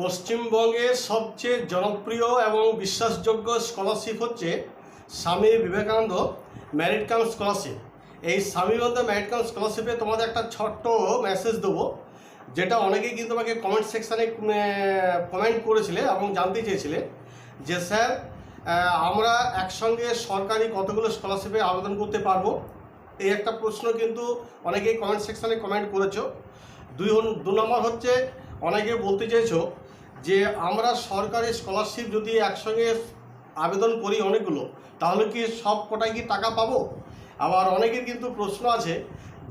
পশ্চিমবঙ্গের সবচেয়ে জনপ্রিয় এবং বিশ্বাসযোগ্য স্কলারশিপ হচ্ছে স্বামী বিবেকানন্দ ম্যারিট কাম স্কলারশিপ এই স্বামী বিবেকানন্দ ম্যারিট কাম স্কলারশিপে তোমাদের একটা ছোট্ট মেসেজ দেবো, যেটা অনেকেই কিন্তু আমাকে কমেন্ট সেকশানে কমেন্ট করেছিলে এবং জানতে চেয়েছিলে যে স্যার আমরা একসঙ্গে সরকারি কতগুলো স্কলারশিপে আবেদন করতে পারব? এই একটা প্রশ্ন কিন্তু অনেকেই কমেন্ট সেকশানে কমেন্ট করেছ। দুই দু নম্বর হচ্ছে, অনেকে বলতে চেয়েছো যে আমরা সরকারি স্কলারশিপ যদি একসঙ্গে আবেদন করি অনেকগুলো, তাহলে কি সব কটাই কি টাকা পাবো? আবার অনেকের কিন্তু প্রশ্ন আছে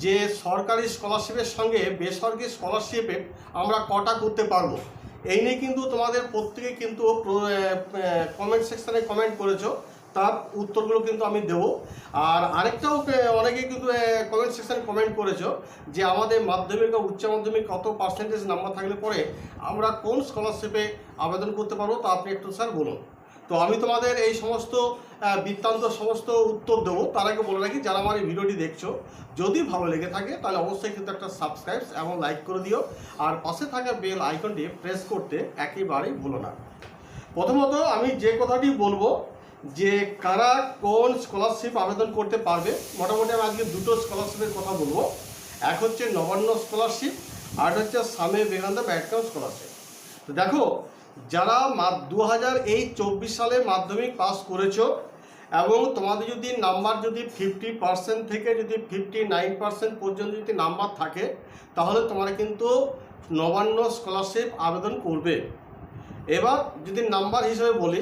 যে সরকারি স্কলারশিপের সঙ্গে বেসরকারি স্কলারশিপে আমরা কটা করতে পারব? এই নিয়ে কিন্তু তোমাদের প্রত্যেকে কিন্তু কমেন্ট সেকশানে কমেন্ট করেছ। তার উত্তরগুলো কিন্তু আমি দেবো। আর আরেকটাও আহ, অনেকে কিন্তু কমেন্ট সেকশানে কমেন্ট করেছ যে আমাদের মাধ্যমিক বা উচ্চ মাধ্যমিক কত পার্সেন্টেজ নাম্বার থাকলে পরে আমরা কোন স্কলারশিপে আবেদন করতে পারব তা আপনি একটু স্যার বলুন। তো আমি তোমাদের এই সমস্ত বৃত্তান্ত সমস্ত উত্তর দেবো। তার আগে বলে রাখি যারা আমার এই ভিডিওটি দেখছ যদি ভালো লেগে থাকে তাহলে অবশ্যই কিন্তু একটা সাবস্ক্রাইব এবং লাইক করে দিও। আর পাশে থাকা বেল আইকনটি প্রেস করতে একেবারেই ভুলো না। প্রথমত আমি যে কথাটি বলব যে কারা কোন স্কলারশিপ আবেদন করতে পারবে, মোটামুটি আমি আজকে দুটো স্কলারশিপের কথা বলব। এক হচ্ছে নবান্ন স্কলারশিপ আর হচ্ছে স্বামী বিবেকানন্দ ব্যাটকাম স্কলারশিপ তো দেখো, যারা দু হাজার এই চব্বিশ সালে মাধ্যমিক পাস করেছ, এবং তোমাদের যদি নাম্বার যদি ফিফটি পার্সেন্ট থেকে যদি ফিফটি নাইন পার্সেন্ট পর্যন্ত যদি নাম্বার থাকে, তাহলে তোমরা কিন্তু নবান্ন স্কলারশিপ আবেদন করবে। এবার যদি নাম্বার হিসেবে বলি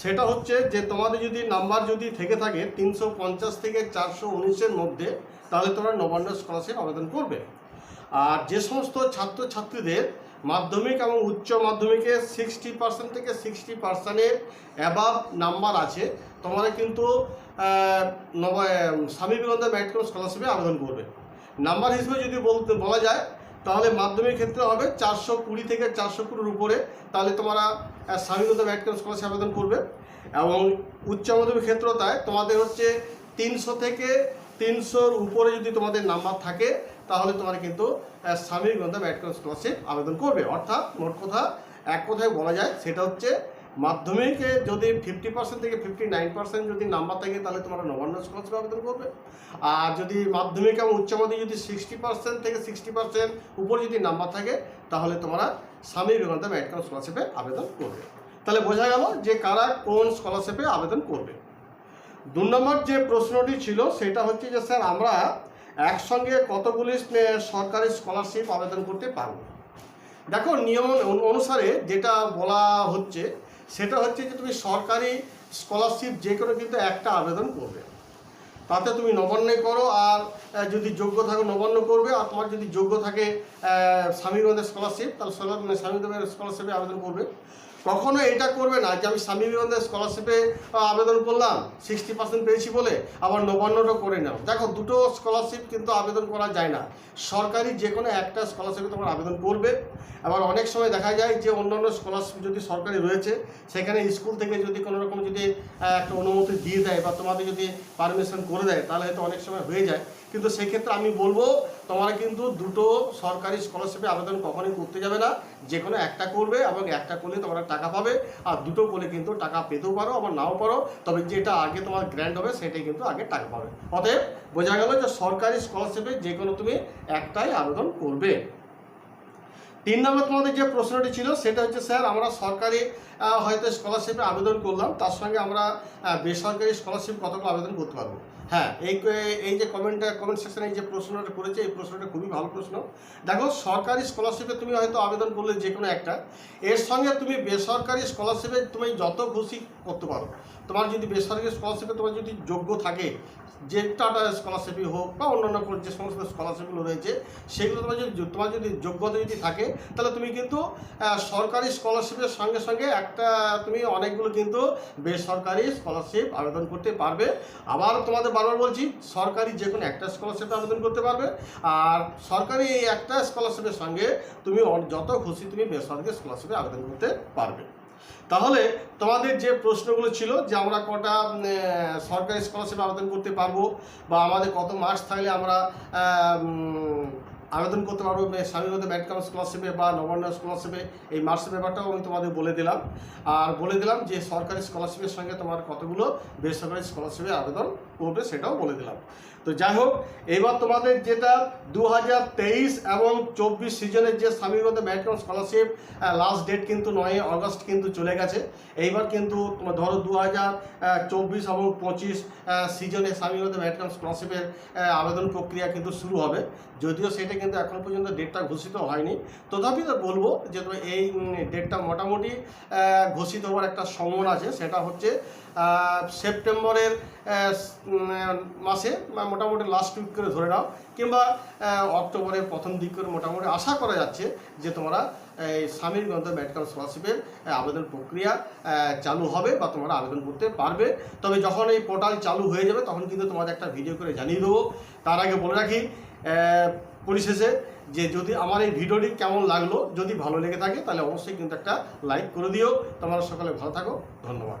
সেটা হচ্ছে যে তোমাদের যদি নাম্বার যদি থেকে থাকে তিনশো পঞ্চাশ থেকে চারশো উনিশের মধ্যে, তাহলে তোমরা নবান্ন স্কলারশিপ আবেদন করবে। আর যে সমস্ত ছাত্রছাত্রীদের মাধ্যমিক এবং উচ্চ মাধ্যমিকে সিক্সটি পার্সেন্ট থেকে সিক্সটি পার্সেন্টের অ্যাবাভ নাম্বার আছে, তোমরা কিন্তু স্বামী বিবেকানন্দ ম্যাট্রিক স্কলারশিপে আবেদন করবে। নাম্বার হিসেবে যদি বলতে, বলা যায়, তাহলে মাধ্যমিক ক্ষেত্রে হবে চারশো কুড়ি থেকে চারশো কুড়ির উপরে, তাহলে তোমরা বিবেকানন্দ ম্যাট্রিক স্কলারশিপ আবেদন করবে এবং উচ্চ মাধ্যমিক ক্ষেত্র তাই তোমাদের হচ্ছে তিনশো থেকে তিনশোর উপরে যদি তোমাদের নাম্বার থাকে, তাহলে তোমরা কিন্তু স্বামীর স্বামী বিবেকানন্দ ম্যাট্রিক স্কলারশিপ আবেদন করবে। অর্থাৎ মোট কথা, এক কথায় বলা যায়, সেটা হচ্ছে মাধ্যমিকে যদি ফিফটি পার্সেন্ট থেকে ফিফটি নাইন পার্সেন্ট যদি নাম্বার থাকে, তাহলে তোমরা নবান্ন স্কলারশিপ আবেদন করবে। আর যদি মাধ্যমিক এবং উচ্চ মাধ্যমিক যদি সিক্সটি পার্সেন্ট থেকে সিক্সটি পার্সেন্ট উপর যদি নাম্বার থাকে, তাহলে তোমরা স্বামী বিবেকানন্দ ম্যাট্রিক স্কলারশিপে আবেদন করবে। তাহলে বোঝা গেল যে কারা কোন স্কলারশিপে আবেদন করবে। দু নম্বর যে প্রশ্নটি ছিল, সেটা হচ্ছে যে, স্যার, আমরা একসঙ্গে কতগুলি সরকারি স্কলারশিপ আবেদন করতে পারব? দেখো, নিয়ম অনু- অনুসারে যেটা বলা হচ্ছে সেটা হচ্ছে যে তুমি সরকারি স্কলারশিপ যে কোনো কিন্তু একটা আবেদন করবে। তাতে তুমি নবান্নে করো আর যদি যোগ্য থাকো নবান্ন করবে আর তোমার যদি যোগ্য থাকে আহ, স্বামী বিবেকানন্দের স্কলারশিপ তাহলে মানে স্বামী বিবেকানন্দের স্কলারশিপে আবেদন করবে। কখনো এটা করবে না যে আমি স্বামী বিবেকানন্দের স্কলারশিপে আবেদন করলাম সিক্সটি পার্সেন্ট পেয়েছি বলে আবার নবান্নটা করে নাও। দেখো দুটো স্কলারশিপ কিন্তু আবেদন করা যায় না। সরকারি যে কোনো একটা স্কলারশিপে তোমার আবেদন করবে। আবার অনেক সময় দেখা যায় যে অন্যান্য স্কলারশিপ যদি সরকারি রয়েছে সেখানে স্কুল থেকে যদি কোনো রকম যদি একটা অনুমতি দিয়ে দেয় বা তোমাদের যদি পারমিশন করে দেয়, তাহলে হয়তো অনেক সময় হয়ে যায়। কিন্তু সেক্ষেত্রে আমি বলব, তোমরা কিন্তু দুটো সরকারি স্কলারশিপে আবেদন কখনোই করতে যাবে না। যে কোনো একটা করবে এবং একটা করলে তোমরা টাকা পাবে। আর দুটো করলে কিন্তু টাকা পেতেও পারো, আবার নাও পারো। তবে যেটা আগে তোমার গ্র্যান্ড হবে, সেটাই কিন্তু আগে টাকা পাবে। অতএব বোঝা গেল যে সরকারি স্কলারশিপে যে কোনো তুমি একটাই আবেদন করবে। তিন নম্বর তোমাদের যে প্রশ্নটি ছিল, সেটা হচ্ছে, স্যার, আমরা সরকারি হয়তো স্কলারশিপে আবেদন করলাম, তার সঙ্গে আমরা বেসরকারি স্কলারশিপ কতগুলো আবেদন করতে পারব? হ্যাঁ এই এই যে কমেন্টটা কমেন্ট সেকশনে এই যে প্রশ্নটা করেছে, এই প্রশ্নটা খুবই ভালো প্রশ্ন। দেখো, সরকারি স্কলারশিপে তুমি হয়তো আবেদন করলে যে কোনো একটা। এর সঙ্গে তুমি বেসরকারি স্কলারশিপে তুমি যত খুশি করতে পারো। তোমার যদি বেসরকারি স্কলারশিপে তোমার যদি যোগ্য থাকে, যে টাটা স্কলারশিপই হোক বা অন্যান্য যে সমস্ত স্কলারশিপগুলো রয়েছে, সেগুলো তোমার যদি তোমার যদি যোগ্যতা যদি থাকে, তাহলে তুমি কিন্তু সরকারি স্কলারশিপের সঙ্গে সঙ্গে একটা, তুমি অনেকগুলো কিন্তু বেসরকারি স্কলারশিপ আবেদন করতে পারবে। আবার তোমাদের বারবার বলছি, সরকারি যে কোনো একটা স্কলারশিপে আবেদন করতে পারবে। আর সরকারি এই একটা স্কলারশিপের সঙ্গে তুমি যত খুশি তুমি বেসরকারি স্কলারশিপে আবেদন করতে পারবে। তাহলে তোমাদের যে প্রশ্নগুলো ছিল যে আমরা কটা সরকারি স্কলারশিপে আবেদন করতে পারব বা আমাদের কত মাস থাকলে আমরা আবেদন করতে পারব স্বামীগত ম্যাটকাম স্কলারশিপে বা নবান্ন স্কলারশিপে এই মার্কসের ব্যাপারটাও আমি তোমাদের বলে দিলাম। আর বলে দিলাম যে সরকারি স্কলারশিপের সঙ্গে তোমার কতগুলো বেসরকারি স্কলারশিপে আবেদন করবে সেটাও বলে দিলাম। তো যাই হোক, এবার তোমাদের যেটা দু হাজার তেইশ এবং চব্বিশ সিজনের যে স্বামীগত ম্যাটকাম স্কলারশিপ লাস্ট ডেট কিন্তু নয় আগস্ট কিন্তু চলে গেছে। এইবার কিন্তু তোমার ধরো দু চব্বিশ এবং পঁচিশ সিজনে স্বামীগত ম্যাটকাম স্কলারশিপের আবেদন প্রক্রিয়া কিন্তু শুরু হবে। যদিও সেটা কিন্তু এখন পর্যন্ত ডেটটা ঘোষিত হয়নি। তথাপি বলব যে এই ডেটটা মোটামুটি ঘোষিত হওয়ার একটা সম্ভাবনা আছে। সেটা হচ্ছে সেপ্টেম্বরের মাসে মোটামুটি লাস্ট উইক করে ধরে নাও, কিংবা অক্টোবরের প্রথম দিক করে মোটামুটি আশা করা যাচ্ছে যে, তোমরা, এই স্বামীর গ্রন্থ মেডিকেল স্কলারশিপের আবেদন প্রক্রিয়া চালু হবে বা তোমরা আবেদন করতে পারবে। তবে যখন এই পোর্টাল চালু হয়ে যাবে, তখন কিন্তু তোমাদের একটা ভিডিও করে জানিয়ে দেবো। তার আগে বলে রাখি পরিশেষে যে যদি আমার এই ভিডিওটি কেমন লাগল, যদি ভালো লেগে থাকে, তাহলে অবশ্যই কিন্তু একটা লাইক করে দিও। তোমরা সকালে ভালো থাকো। ধন্যবাদ।